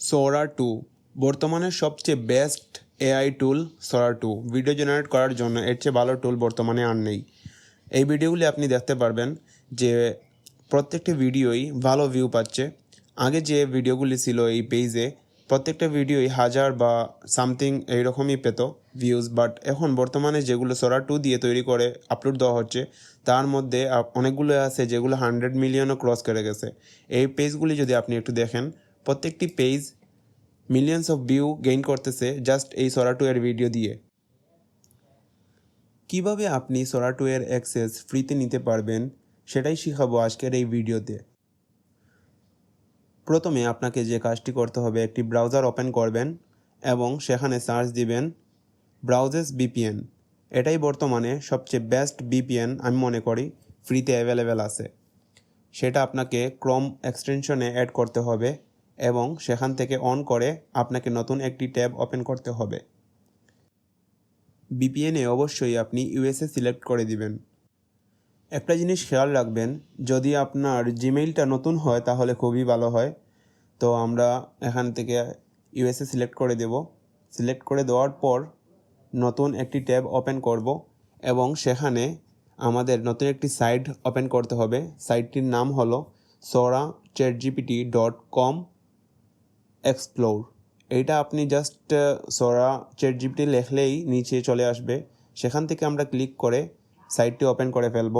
সোরা টু বর্তমানে সবচেয়ে বেস্ট এআই টুল সোরা টু ভিডিও জেনারেট করার জন্য এর চেয়ে ভালো টুল বর্তমানে আর নেই। এই ভিডিওগুলি আপনি দেখতে পারবেন যে প্রত্যেকটি ভিডিওই ভালো ভিউ পাচ্ছে। আগে যে ভিডিওগুলি ছিল এই পেজে প্রত্যেকটা ভিডিওই হাজার বা সামথিং এইরকমই পেত ভিউজ বাট এখন বর্তমানে যেগুলো সোরা টু দিয়ে তৈরি করে আপলোড দেওয়া হচ্ছে, তার মধ্যে অনেকগুলো আছে যেগুলো হান্ড্রেড মিলিয়নও ক্রস করে গেছে। এই পেজগুলি যদি আপনি একটু দেখেন প্রত্যেকটি page millions of view gain করতেছে জাস্ট এই সোরা টু এর ভিডিও দিয়ে। কীভাবে আপনি সোরা টু এর অ্যাক্সেস ফ্রিতে নিতে পারবেন সেটাই শিখাবো আজকের এই ভিডিওতে প্রথমে আপনাকে যে কাজটি করতে হবে, একটি ব্রাউজার ওপেন করবেন এবং সেখানে সার্চ দিবেন ব্রাউজেস বিপিএন এটাই বর্তমানে সবচেয়ে বেস্ট বিপিএন আমি মনে করি ফ্রিতে অ্যাভেলেবেল আছে। সেটা আপনাকে ক্রম এক্সটেনশনে অ্যাড করতে হবে। এবং সেখান থেকে অন করে আপনাকে নতুন একটি ট্যাব ওপেন করতে হবে। বিপিএনে অবশ্যই আপনি ইউএসএ সিলেক্ট করে দিবেন। একটা জিনিস খেয়াল রাখবেন, যদি আপনার জিমেইলটা নতুন হয় তাহলে খুবই ভালো হয়। তো আমরা এখান থেকে ইউএসএ সিলেক্ট করে দেব। সিলেক্ট করে দেওয়ার পর নতুন একটি ট্যাব ওপেন করব এবং সেখানে আমাদের নতুন একটি সাইট ওপেন করতে হবে। সাইটটির নাম হলো Sora chat GPT dot com explore এইটা আপনি জাস্ট সরা চ্যাট জিপিটি লেখলেই নিচে চলে আসবে। সেখান থেকে আমরা ক্লিক করে সাইটটি ওপেন করে ফেলব।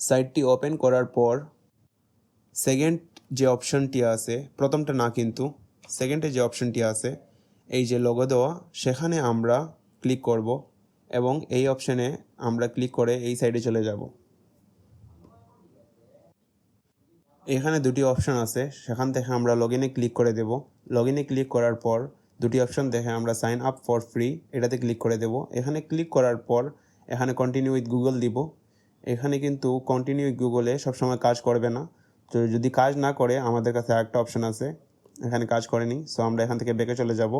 সাইটটি ওপেন করার পর সেকেন্ড যে অপশনটি আছে, প্রথমটা না কিন্তু সেকেন্ডে যে অপশনটি আছে, এই যে লোগো দেওয়া, সেখানে আমরা ক্লিক করব এবং এই অপশনে আমরা ক্লিক করে এই সাইডে চলে যাব। এখানে দুটি অপশন আছে। সেখান থেকে আমরা লগ ইনে ক্লিক করে দেব। লগ ইনে ক্লিক করার পর দুটি অপশন দেখে আমরা সাইন আপ ফর ফ্রি এটাতে ক্লিক করে দেব। এখানে ক্লিক করার পর এখানে কন্টিনিউ উইথ গুগল দিব। এখানে কিন্তু কন্টিনিউ গুগলে সবসময় কাজ করবে না। তো যদি কাজ না করে, আমাদের কাছে একটা অপশন আছে। এখানে কাজ করেনি সো আমরা এখান থেকে বেঁকে চলে যাব।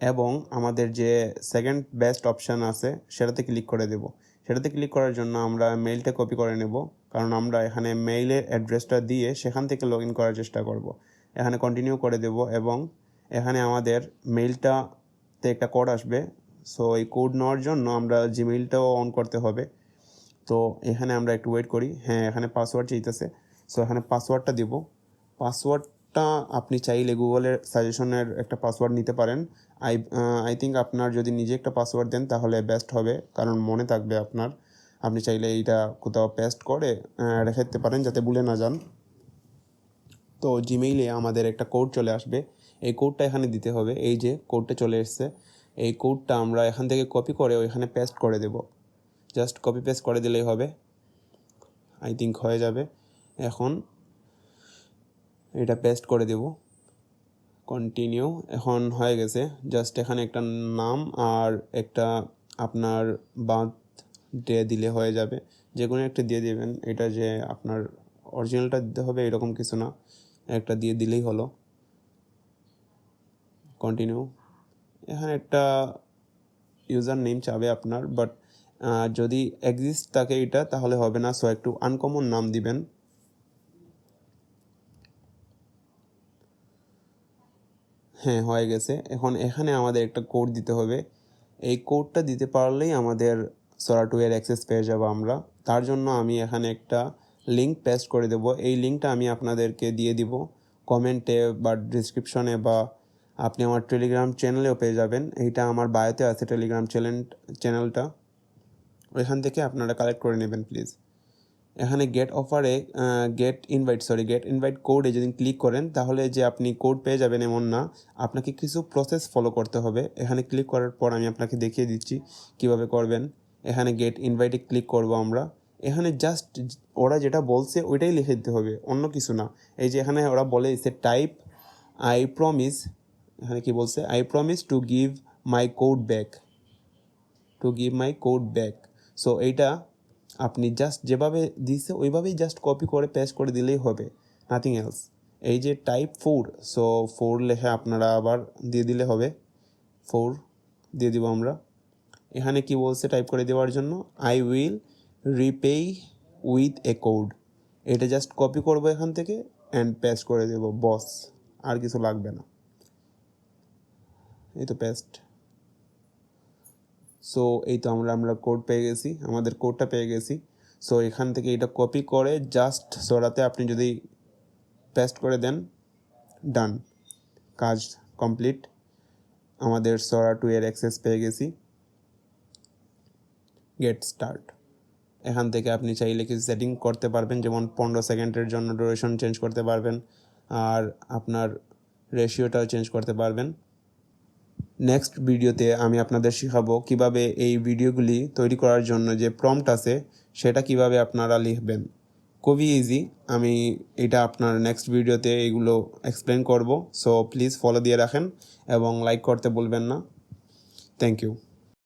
এবং আমাদের যে সেকেন্ড বেস্ট অপশান আছে, সেটাতে ক্লিক করে দেব। সেটাতে ক্লিক করার জন্য আমরা মেইলটা কপি করে নেব। কারণ আমরা এখানে মেইলের অ্যাড্রেসটা দিয়ে সেখান থেকে লগ ইন করার চেষ্টা করব। এখানে কন্টিনিউ করে দেব এবং এখানে আমাদের মেইলটাতে একটা কোড আসবে। সো এই কোড নেওয়ার জন্য আমরা জিমেইলটাও অন করতে হবে। তো, এখানে আমরা একটু ওয়েট করি। হ্যাঁ এখানে পাসওয়ার্ড চাইতেছে। সো এখানে পাসওয়ার্ডটা দিব। পাসওয়ার্ডটা আপনি চাইলে গুগলের সাজেশনের একটা পাসওয়ার্ড নিতে পারেন। আই আই থিঙ্ক আপনার যদি নিজে একটা পাসওয়ার্ড দেন, তাহলে বেস্ট হবে। কারণ মনে থাকবে আপনার, আপনি চাইলে এইটা কোথাও পেস্ট করে রেখে দিতে পারেন, যাতে ভুলে না যান। তো জিমেইলে আমাদের একটা কোড চলে আসবে। এই কোডটা এখানে দিতে হবে। এই যে কোডটা চলে এসছে, এই কোডটা আমরা এখান থেকে কপি করে ওইখানে পেস্ট করে দেব। জাস্ট কপি পেস্ট করে দিলেই হবে। আই থিঙ্ক হয়ে যাবে। এখন এটা পেস্ট করে দেব। কন্টিনিউ এখন হয়ে গেছে। জাস্ট এখানে একটা নাম আর একটা আপনার বাঁধ ডে দিলে হয়ে যাবে। যে কোনো একটা দিয়ে দেবেন। এটা যে আপনার অরিজিনালটা দিতে হবে এরকম কিছু না। একটা দিয়ে দিলেই হলো। কন্টিনিউ এখানে একটা ইউজার নেম চাবে আপনার বাট যদি এক্সিস্ট থাকে এটা, তাহলে হবে না। সো একটু আনকমন নাম দিবেন। হ্যাঁ হয়ে গেছে। এখন এখানে আমাদের একটা কোড দিতে হবে। এই কোডটা দিতে পারলেই আমাদের সোরা টু এর অ্যাক্সেস পেয়ে যাব আমরা। তার জন্য আমি এখানে একটা লিঙ্ক পেস্ট করে দেব। এই লিঙ্কটা আমি আপনাদেরকে দিয়ে দিব। কমেন্টে বা ডিসক্রিপশনে বা আপনি আমার টেলিগ্রাম চ্যানেলেও পেয়ে যাবেন। এইটা আমার বায়োতে আছে টেলিগ্রাম চ্যানেল চ্যানেলটা ওইখান থেকে আপনারা কালেক্ট করে নেবেন প্লিজ এখানে গেট অফারে get invite sorry get invite কোডে যদি ক্লিক করেন, তাহলে যে আপনি কোড পেয়ে যাবেন এমন না। আপনাকে কিছু প্রসেস ফলো করতে হবে। এখানে ক্লিক করার পর আমি আপনাকে দেখিয়ে দিচ্ছি কীভাবে করবেন। এখানে গেট ইনভাইটে ক্লিক করব আমরা। এখানে জাস্ট ওরা যেটা বলছে ওইটাই লিখে দিতে হবে, অন্য কিছু না। এই যে এখানে ওরা বলে দিচ্ছে টাইপ আই প্রমিস এখানে কি বলছে? I promise to give my code back to give my code back so এইটা আপনি জাস্ট যেভাবে দিছে, ওইভাবেই জাস্ট কপি করে পেস্ট করে দিলেই হবে। নাথিং এলস এই যে টাইপ ফোর সো ফোর লেখে আপনারা আবার দিয়ে দিলে হবে। ফোর দিয়ে দিব আমরা। এখানে কি বলছে টাইপ করে দেওয়ার জন্য? I will reply with a code এটা জাস্ট কপি করব এখান থেকে অ্যান্ড পেস্ট করে দেব। বস আর কিছু লাগবে না। এই তো পেস্ট সো এই তো আমরা আমরা কোড পেয়ে গেছি, আমাদের কোডটা পেয়ে গেছি। সো এখান থেকে এটা কপি করে জাস্ট সোরাতে আপনি যদি পেস্ট করে দেন ডান কাজ কমপ্লিট আমাদের সোরা টু এর অ্যাক্সেস পেয়ে গেছি। গেট স্টার্ট এখান থেকে আপনি চাইলে কিছু সেটিং করতে পারবেন, যেমন পনেরো সেকেন্ডের জন্য ডিউরেশন চেঞ্জ করতে পারবেন, আর আপনার রেশিওটাও চেঞ্জ করতে পারবেন। নেক্সট ভিডিওতে আমি আপনাদের শেখাবো কীভাবে এই ভিডিওগুলি তৈরি করার জন্য যে প্রম্পট আছে, সেটা কীভাবে আপনারা লিখবেন। খুবই ইজি আমি এটা আপনার নেক্সট ভিডিওতে এগুলো এক্সপ্লেন করব। সো প্লিজ ফলো দিয়ে রাখেন এবং লাইক করতে বলবেন না। Thank you